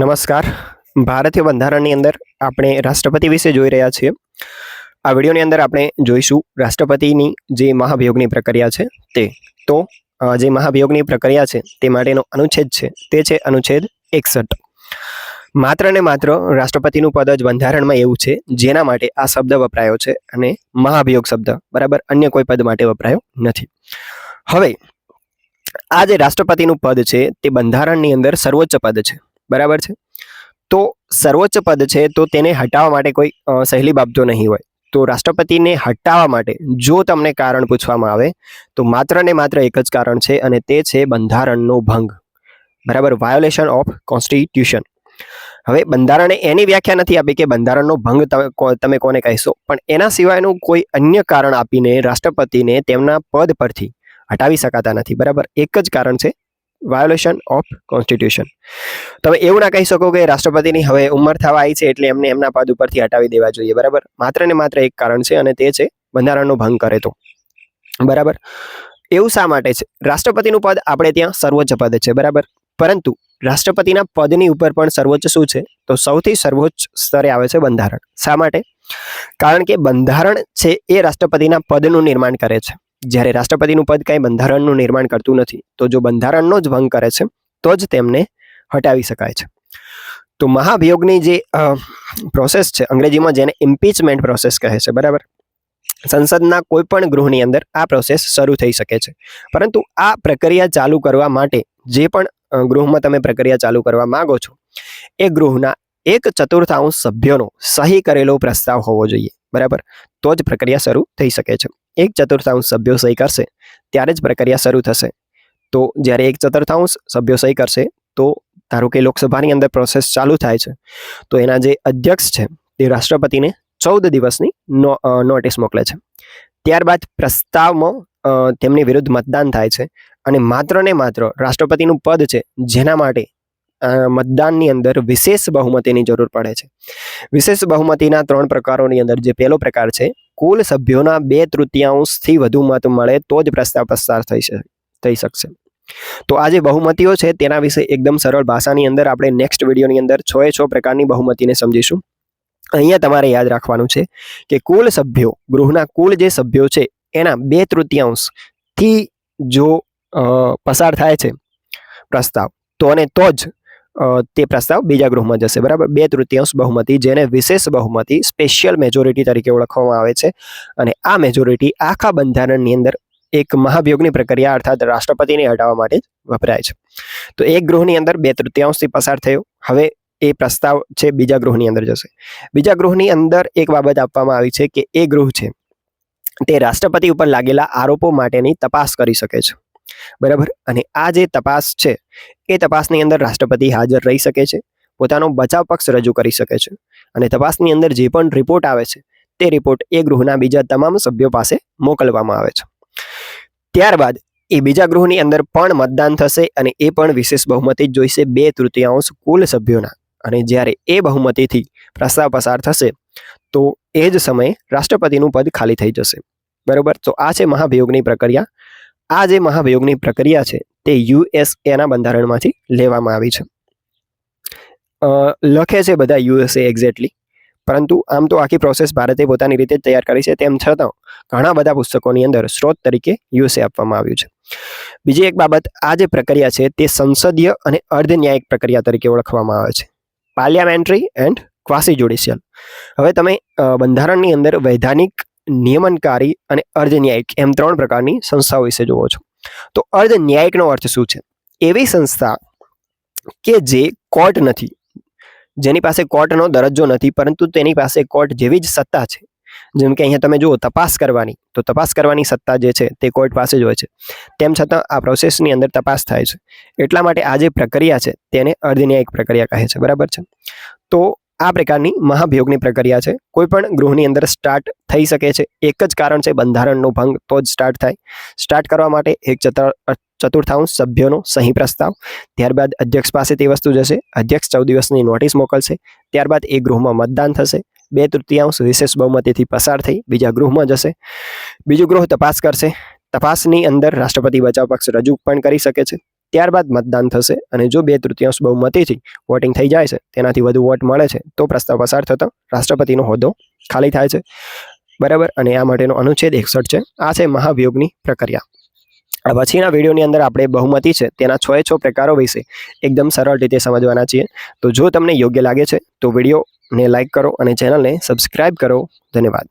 નમસ્કાર. ભારતીય બંધારણની અંદર આપણે રાષ્ટ્રપતિ વિશે જોઈ રહ્યા છીએ. આ વિડીયોની અંદર આપણે જોઈશું રાષ્ટ્રપતિની જે મહાભિયોગની પ્રક્રિયા છે તે. તો જે મહાભિયોગની પ્રક્રિયા છે તે માટેનો અનુચ્છેદ છે તે છે અનુચ્છેદ એકસઠ. માત્ર ને માત્ર રાષ્ટ્રપતિનું પદ જ બંધારણમાં એવું છે જેના માટે આ શબ્દ વપરાયો છે અને મહાભિયોગ શબ્દ, બરાબર, અન્ય કોઈ પદ માટે વપરાયો નથી. હવે આ જે રાષ્ટ્રપતિનું પદ છે, તે બંધારણની અંદર સર્વોચ્ચ પદ છે. બરાબર છે? તો સર્વોચ્ચ પદ છે, તો તેને હટાવવા માટે કોઈ સહેલી બાબતો નહીં હોય. તો રાષ્ટ્રપતિને હટાવવા માટે જો તમને કારણ પૂછવામાં આવે, તો માત્ર ને માત્ર એક જ કારણ છે અને તે છે બંધારણનો ભંગ. બરાબર? વાયોલેશન ઓફ કોન્સ્ટિટ્યુશન હવે બંધારણે એની વ્યાખ્યા નથી આપી કે બંધારણનો ભંગ તમે કોને કહેશો. પણ એના સિવાયનું કોઈ અન્ય કારણ આપીને રાષ્ટ્રપતિને તેમના પદ પરથી હટાવી શકાતા નથી. બરાબર? એક જ કારણ છે વાયોલેશન ઓફ કોન્સ્ટિટ્યુશન તમે એવું ના કહી શકો કે રાષ્ટ્રપતિની હવે ઉંમર થવા આવી છે એટલે એમને એમના પદ ઉપરથી હટાવી દેવા જોઈએ. બરાબર? માત્ર ને માત્ર એક કારણ છે અને તે છે બંધારણનો ભંગ કરે તો. બરાબર? એવું શા માટે છે? રાષ્ટ્રપતિનું પદ આપણે ત્યાં સર્વોચ્ચ પદ છે. બરાબર? પરંતુ રાષ્ટ્રપતિના પદની ઉપર પણ સર્વોચ્ચ શું છે? તો સૌથી સર્વોચ્ચ સ્તરે આવે છે બંધારણ. શા માટે? કારણ કે બંધારણ છે એ રાષ્ટ્રપતિના પદનું નિર્માણ કરે છે. જ્યારે રાષ્ટ્રપતિનું પદ કાંઈ બંધારણનું નિર્માણ કરતું નથી, તો જો બંધારણનો જ ભંગ કરે છે, તો જ તેમને હટાવી શકાય છે. તો મહાભિયોગની જે પ્રોસેસ છે, અંગ્રેજીમાં જેને ઇમ્પીચમેન્ટ પ્રોસેસ કહે છે, બરાબર? સંસદના કોઈ પણ ગૃહની અંદર આ પ્રોસેસ શરૂ થઈ શકે છે. પરંતુ આ પ્રક્રિયા ચાલુ કરવા માટે જે પણ ગૃહમાં તમે પ્રક્રિયા ચાલુ કરવા માંગો છો, એ ગૃહના એક ચતુર્થાંશ સભ્યોનો સહી કરેલો પ્રસ્તાવ હોવો જોઈએ, બરાબર? તો જ પ્રક્રિયા શરૂ થઈ શકે છે. એક ચતુર્થાંશ સભ્યો સહી કરશે, ત્યારે જ પ્રક્રિયા શરૂ થશે. તો જ્યારે એક ચતુર્થાંશ સભ્યો સહી કરશે, તો ધારો કે લોકસભાની અંદર પ્રોસેસ ચાલુ થાય છે, તો એના જે અધ્યક્ષ છે, તે રાષ્ટ્રપતિને ચૌદ દિવસની નોટિસ મોકલે છે. ત્યારબાદ પ્રસ્તાવમાં તેમની વિરુદ્ધ મતદાન થાય છે અને માત્ર ને માત્ર રાષ્ટ્રપતિનું પદ છે, જેના માટે મતદાનની અંદર વિશેષ બહુમતીની જરૂર પડે છે. વિશેષ બહુમતીના ત્રણ પ્રકારોની અંદર જે પહેલો પ્રકાર છે કુલ સભ્યોના બે તૃતીયાંશથી વધુ મત મળે તો જ પ્રસ્તાવ પસાર થઈ શકે થઈ શકશે. તો આ જે બહુમતીઓ છે તેના વિશે એકદમ સરળ ભાષાની અંદર આપણે નેક્સ્ટ વિડીયોની અંદર છ એ છ પ્રકારની બહુમતીને સમજીશું. અહીંયા તમારે યાદ રાખવાનું છે કે કુલ સભ્યો, ગૃહના કુલ જે સભ્યો છે, એના બે તૃતીયાંશથી જો પસાર થાય છે પ્રસ્તાવ, તો અને તો જ તે પ્રસ્તાવ બીજા ગૃહમાં જશે, બરાબર? બે તૃતીયાંશ બહુમતી, જેને વિશેષ બહુમતી સ્પેશિયલ મેજોરિટી તરીકે ઓળખવામાં આવે છે. અને આ મેજોરિટી આખા બંધારણની અંદર એક મહાભિયોગની પ્રક્રિયા અર્થાત રાષ્ટ્રપતિને હટાવવા માટે વપરાય છે. તો એક ગૃહની અંદર બે તૃતીયાંશથી પસાર થયો. હવે એ પ્રસ્તાવ છે, બીજા ગૃહની અંદર જશે. બીજા ગૃહની અંદર એક બાબત આપવામાં આવી છે કે એ ગૃહ છે, તે રાષ્ટ્રપતિ ઉપર લાગેલા આરોપો માટેની તપાસ કરી શકે છે. બરાબર? અને આ જે તપાસ છે, એ તપાસની અંદર રાષ્ટ્રપતિ હાજર રહી શકે છે, પોતાનો બચાવ પક્ષ રજૂ કરી શકે છે. અને તપાસની અંદર જે પણ રિપોર્ટ આવે છે, તે રિપોર્ટ એ ગૃહના બીજા તમામ સભ્યો પાસે મોકલવામાં આવે છે. ત્યારબાદ એ બીજા ગૃહની અંદર પણ મતદાન થશે અને એ પણ વિશેષ બહુમતી જ જોઈશે બે તૃતીયાંશ કુલ સભ્યોના. અને જ્યારે એ બહુમતીથી પ્રસ્તાવ પસાર થશે, તો એ જ સમયે રાષ્ટ્રપતિનું પદ ખાલી થઈ જશે. બરોબર? તો આ છે મહાભિયોગની પ્રક્રિયા. આ જે મહાભિયોગની પ્રક્રિયા છે, તે યુએસએના બંધારણમાંથી લેવામાં આવી છે. લખે છે બધા યુએસએ એક્ઝેક્ટલી પરંતુ આમ તો આખી પ્રોસેસ ભારતે પોતાની રીતે તૈયાર કરી છે, તેમ છતાં ઘણા બધા પુસ્તકોની અંદર સ્ત્રોત તરીકે યુએસએ આપવામાં આવ્યું છે. બીજી એક બાબત, આ જે પ્રક્રિયા છે, તે સંસદીય અને અર્ધ ન્યાયિક પ્રક્રિયા તરીકે ઓળખવામાં આવે છે. પાર્લિયામેન્ટરી એન્ડ ક્વાસી જ્યુડિશિયલ હવે તમે બંધારણની અંદર વૈધાનિક નિયમનકારી અને અર્ધ ન્યાયિક એમ ત્રણ પ્રકારની સંસ્થાઓ વિશે જોવો છો. તો અર્ધ ન્યાયિકનો અર્થ શું છે? એવી સંસ્થા કે જે કોર્ટ નથી. જેની પાસે કોર્ટનો દરજ્જો નથી, પરંતુ તેની પાસે કોર્ટ જેવી જ સત્તા છે. જેમ કે અહીંયા તમે જુઓ, તપાસ કરવાની. તો તપાસ કરવાની સત્તા જે છે, તે કોર્ટ પાસે જ હોય છે. તેમ છતાં આ પ્રોસેસની અંદર તપાસ થાય છે. એટલા માટે આ જે પ્રક્રિયા છે, તેને અર્ધન્યાયિક પ્રક્રિયા કહે છે. બરાબર છે? તો આ પ્રકારની મહાભિયોગની પ્રક્રિયા છે. કોઈપણ ગૃહની અંદર સ્ટાર્ટ થઈ શકે છે. એક જ કારણ છે બંધારણનો ભંગ, તો જ સ્ટાર્ટ થાય. સ્ટાર્ટ કરવા માટે એક ચતુર ચતુર્થાંશ સભ્યોનો સહી પ્રસ્તાવ. ત્યારબાદ અધ્યક્ષ પાસે તે વસ્તુ જશે. અધ્યક્ષ ચૌદ દિવસની નોટિસ મોકલશે. ત્યારબાદ એ ગૃહમાં મતદાન થશે. બે તૃતીયાંશ વિશેષ બહુમતીથી પસાર થઈ બીજા ગૃહમાં જશે. બીજું ગૃહ તપાસ કરશે. તપાસની અંદર રાષ્ટ્રપતિ બચાવ પક્ષ રજૂ પણ કરી શકે છે. ત્યારબાદ મતદાન થશે અને જો બે તૃતીયાંશ બહુમતીથી વોટિંગ થઈ જાય છે, તેનાથી વધુ વોટ મળે છે, તો પ્રસ્તાવ પસાર થતો રાષ્ટ્રપતિનો હોદ્દો ખાલી થાય છે. બરાબર? અને આ માટેનો અનુચ્છેદ એકસઠ છે. આ છે મહાભિયોગની પ્રક્રિયા. પછીના વિડીયોની અંદર આપણે બહુમતી છે, તેના છ એ છ પ્રકારો વિશે એકદમ સરળ રીતે સમજવાના છીએ. તો જો તમને યોગ્ય લાગે છે, તો વિડીયોને લાઇક કરો અને ચેનલને સબસ્ક્રાઈબ કરો. ધન્યવાદ.